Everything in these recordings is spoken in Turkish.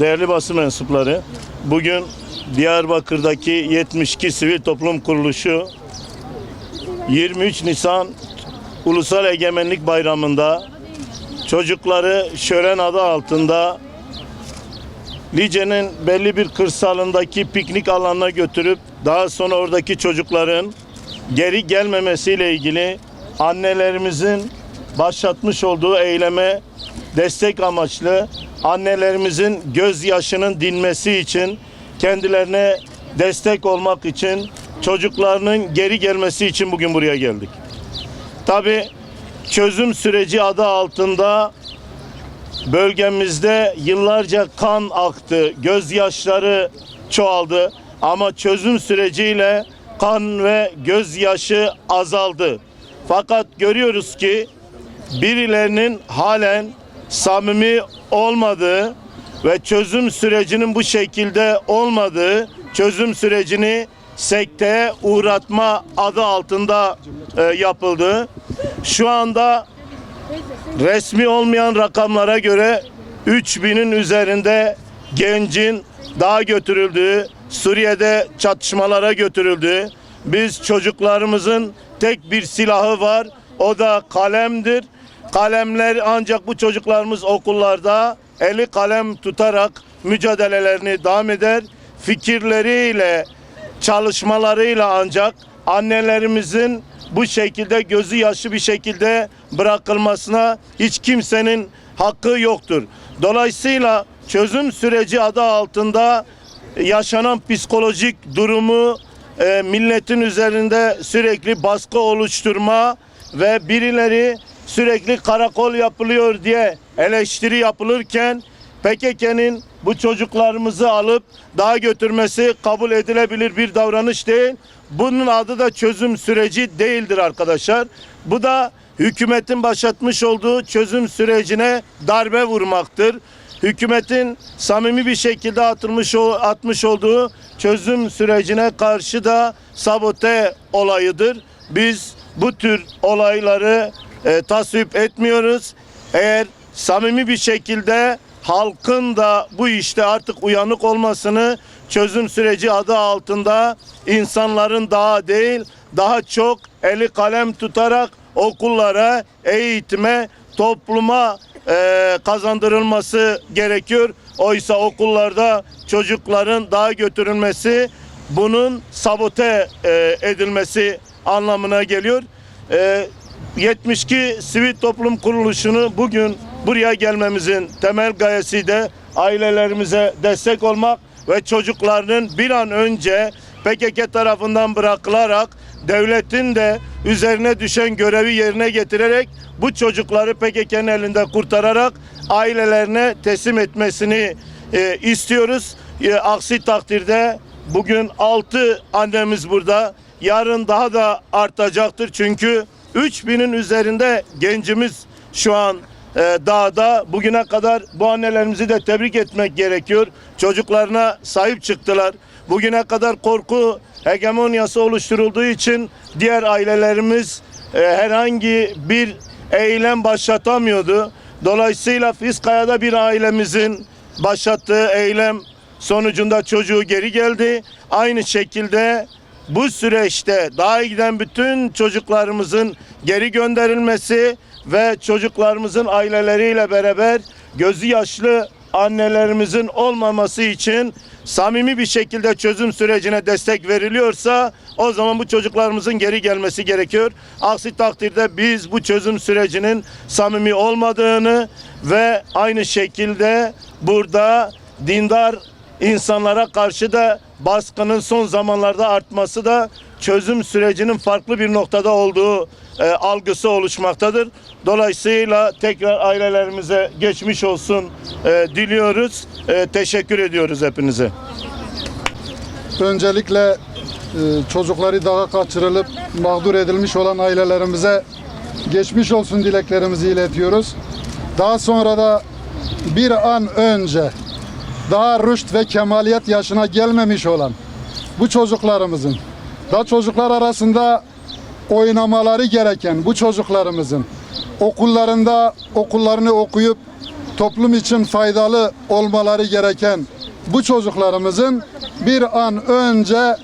değerli basın mensupları, bugün Diyarbakır'daki 72 Sivil Toplum Kuruluşu 23 Nisan Ulusal Egemenlik Bayramı'nda çocukları şölen adı altında Lice'nin belli bir kırsalındaki piknik alanına götürüp daha sonra oradaki çocukların geri gelmemesiyle ilgili annelerimizin başlatmış olduğu eyleme destek amaçlı annelerimizin gözyaşının dinmesi için kendilerine destek olmak için çocuklarının geri gelmesi için bugün buraya geldik. Tabi çözüm süreci adı altında bölgemizde yıllarca kan aktı, gözyaşları çoğaldı ama çözüm süreciyle kan ve gözyaşı azaldı. Fakat görüyoruz ki birilerinin halen samimi olmadığı ve çözüm sürecinin bu şekilde olmadığı, çözüm sürecini sekteye uğratma adı altında e, yapıldı. Şu anda resmi olmayan rakamlara göre 3000'in üzerinde gencin daha götürüldüğü, Suriye'de çatışmalara götürüldüğü, biz çocuklarımızın tek bir silahı var, o da kalemdir. Kalemler ancak bu çocuklarımız okullarda eli kalem tutarak mücadelelerini devam eder. Fikirleriyle, çalışmalarıyla ancak annelerimizin bu şekilde gözü yaşlı bir şekilde bırakılmasına hiç kimsenin hakkı yoktur. Dolayısıyla çözüm süreci adı altında yaşanan psikolojik durumu e, milletin üzerinde sürekli baskı oluşturma ve birileri sürekli karakol yapılıyor diye eleştiri yapılırken PKK'nın bu çocuklarımızı alıp daha götürmesi kabul edilebilir bir davranış değil. Bunun adı da çözüm süreci değildir arkadaşlar. Bu da hükümetin başlatmış olduğu çözüm sürecine darbe vurmaktır. Hükümetin samimi bir şekilde atılmış atmış olduğu çözüm sürecine karşı da sabote olayıdır. Biz bu tür olayları e, tasvip etmiyoruz. Eğer samimi bir şekilde halkın da bu işte artık uyanık olmasını çözüm süreci adı altında insanların daha değil daha çok eli kalem tutarak okullara, eğitime, topluma e, kazandırılması gerekiyor. Oysa okullarda çocukların daha götürülmesi bunun sabote e, edilmesi anlamına geliyor. E, 72 Sivil Toplum Kuruluşu'nu bugün buraya gelmemizin temel gayesi de ailelerimize destek olmak ve çocuklarının bir an önce PKK tarafından bırakılarak devletin de üzerine düşen görevi yerine getirerek bu çocukları PKK'nın elinde kurtararak ailelerine teslim etmesini e, istiyoruz. E, aksi takdirde bugün 6 annemiz burada. Yarın daha da artacaktır çünkü 3000'in üzerinde gencimiz şu an e, dağda. Bugüne kadar bu annelerimizi de tebrik etmek gerekiyor. Çocuklarına sahip çıktılar. Bugüne kadar korku hegemonyası oluşturulduğu için diğer ailelerimiz e, herhangi bir eylem başlatamıyordu. Dolayısıyla Fiskaya'da bir ailemizin başlattığı eylem sonucunda çocuğu geri geldi. Aynı şekilde bu süreçte daha giden bütün çocuklarımızın geri gönderilmesi ve çocuklarımızın aileleriyle beraber gözü yaşlı annelerimizin olmaması için samimi bir şekilde çözüm sürecine destek veriliyorsa o zaman bu çocuklarımızın geri gelmesi gerekiyor. Aksi takdirde biz bu çözüm sürecinin samimi olmadığını ve aynı şekilde burada dindar insanlara karşı da baskının son zamanlarda artması da çözüm sürecinin farklı bir noktada olduğu e, algısı oluşmaktadır. Dolayısıyla tekrar ailelerimize geçmiş olsun e, diliyoruz. E, teşekkür ediyoruz hepinize. Öncelikle e, çocukları dağa kaçırılıp mağdur edilmiş olan ailelerimize geçmiş olsun dileklerimizi iletiyoruz. Daha sonra da bir an önce daha rüşt ve kemaliyet yaşına gelmemiş olan bu çocuklarımızın da çocuklar arasında oynamaları gereken bu çocuklarımızın okullarında okullarını okuyup toplum için faydalı olmaları gereken bu çocuklarımızın bir an önce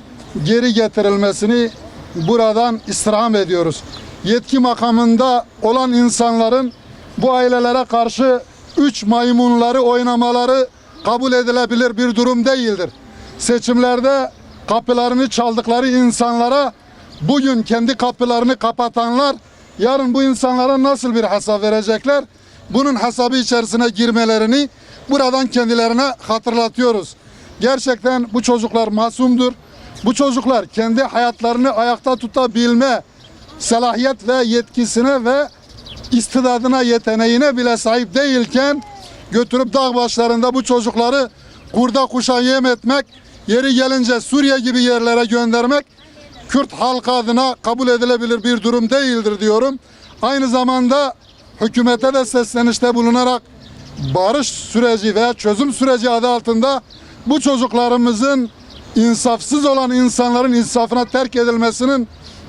geri getirilmesini buradan istirham ediyoruz. Yetki makamında olan insanların bu ailelere karşı üç maymunları oynamaları kabul edilebilir bir durum değildir. Seçimlerde kapılarını çaldıkları insanlara bugün kendi kapılarını kapatanlar yarın bu insanlara nasıl bir hesap verecekler? Bunun hesabı içerisine girmelerini buradan kendilerine hatırlatıyoruz. Gerçekten bu çocuklar masumdur. Bu çocuklar kendi hayatlarını ayakta tutabilme salahiyet ve yetkisine ve istidadına, yeteneğine bile sahip değilken götürüp dağ başlarında bu çocukları kurda kuşa yem etmek, yeri gelince Suriye gibi yerlere göndermek Kürt halkı adına kabul edilebilir bir durum değildir diyorum. Aynı zamanda hükümete de seslenişte bulunarak barış süreci veya çözüm süreci adı altında bu çocuklarımızın insafsız olan insanların insafına terk edilmesinin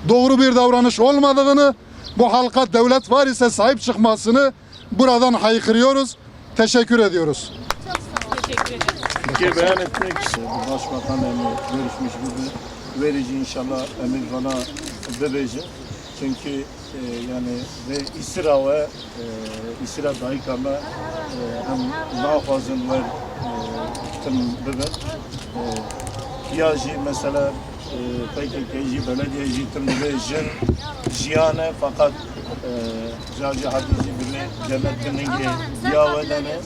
doğru bir davranış olmadığını, bu halka devlet var ise sahip çıkmasını buradan haykırıyoruz. Teşekkür ediyoruz. Fikir beyan etmek istiyorum. Başbakan emri görüşmüş bizi. Verici inşallah emir bana verecek. Çünkü e, yani ve İsra ve e, İsra dahi kama e, hem nafazın ve e, tüm bebe e, piyajı mesela e, PKK'cı, belediyeci tüm bebe jin jiyane fakat e, Cacı Hadici bile cennetinin yavedene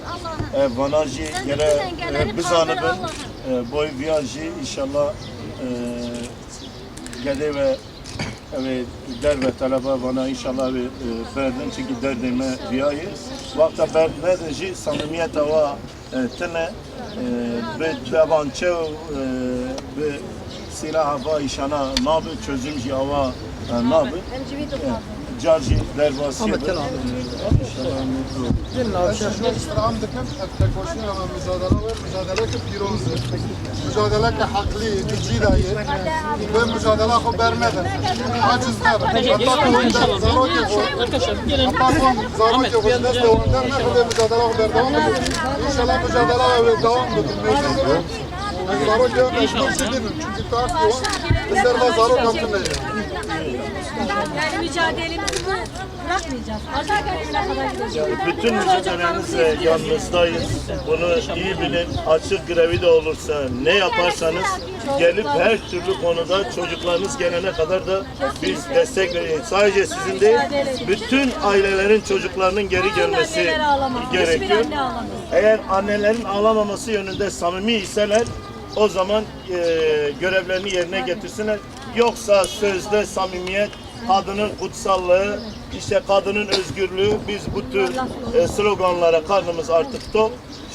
e, vanajı yere e, bizanıbın e, boy viyajı inşallah e, gede ve ve der ve talebe bana inşallah bir e, verdin çünkü derdime riyayı vakta berdeci samimiyet hava e, tene ve hava işana nabi çözümcü hava e, Carci derbası inşallah شو استرام دكم التكوشين ama mücadele var. Mücadele ki pirozdur. Mücadele ki haklı, gücüyle ve mücadele ki bermeden. Acizler. Hatta kuvvetler, zarok yok. Hatta kon zarok yok. Ne devanlar ne kadar mücadele ki berdevam ediyor. İnşallah mücadele ve devam ediyor. Zarok yok. Meşgul şekildir. Çünkü taak yok. Bizler de zarok altındayız. Yani mücadelemizi bırakmayacağız. Kadar gideceğiz. Bütün mücadelenizle yanınızdayız. Bunu iyi bilin. Açık grevi de olursa ne yaparsanız gelip her türlü konuda çocuklarınız gelene kadar da biz destek vereceğiz. Sadece sizin değil, bütün ailelerin çocuklarının geri gelmesi gerekiyor. Eğer annelerin ağlamaması yönünde samimi iseler o zaman e, görevlerini yerine getirsinler. Yoksa sözde samimiyet, kadının kutsallığı, işte kadının özgürlüğü biz bu tür e, sloganlara karnımız artık tok.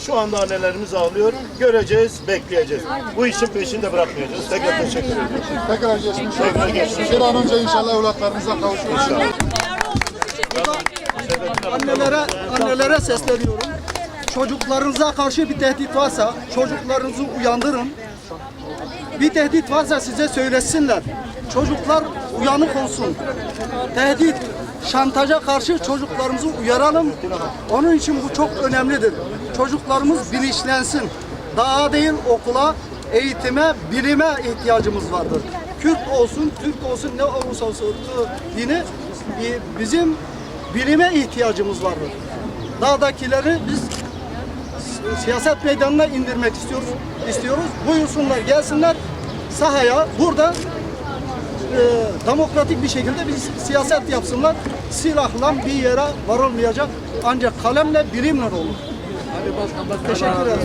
Şu anda annelerimiz ağlıyor. Göreceğiz, bekleyeceğiz. Bu işin peşinde bırakmayacağız. Tekrar teşekkür ediyorum. Tekrar geçmiş Tekrar geçmiş Bir an önce inşallah evlatlarımıza kavuşuruz. annelere annelere sesleniyorum. Çocuklarınıza karşı bir tehdit varsa çocuklarınızı uyandırın. Bir tehdit varsa size söylesinler. Çocuklar uyanık olsun. Tehdit, şantaja karşı çocuklarımızı uyaralım. Onun için bu çok önemlidir. Çocuklarımız bilinçlensin. Daha değil okula, eğitime, bilime ihtiyacımız vardır. Kürt olsun, Türk olsun, ne olursa olsun dini bi- bizim bilime ihtiyacımız vardır. Dağdakileri biz siyaset meydanına indirmek istiyoruz. istiyoruz. Buyursunlar, gelsinler sahaya. Burada e, demokratik bir şekilde bir siyaset yapsınlar. Silahla bir yere varılmayacak. Ancak kalemle, bilimle olur. Teşekkür ederim.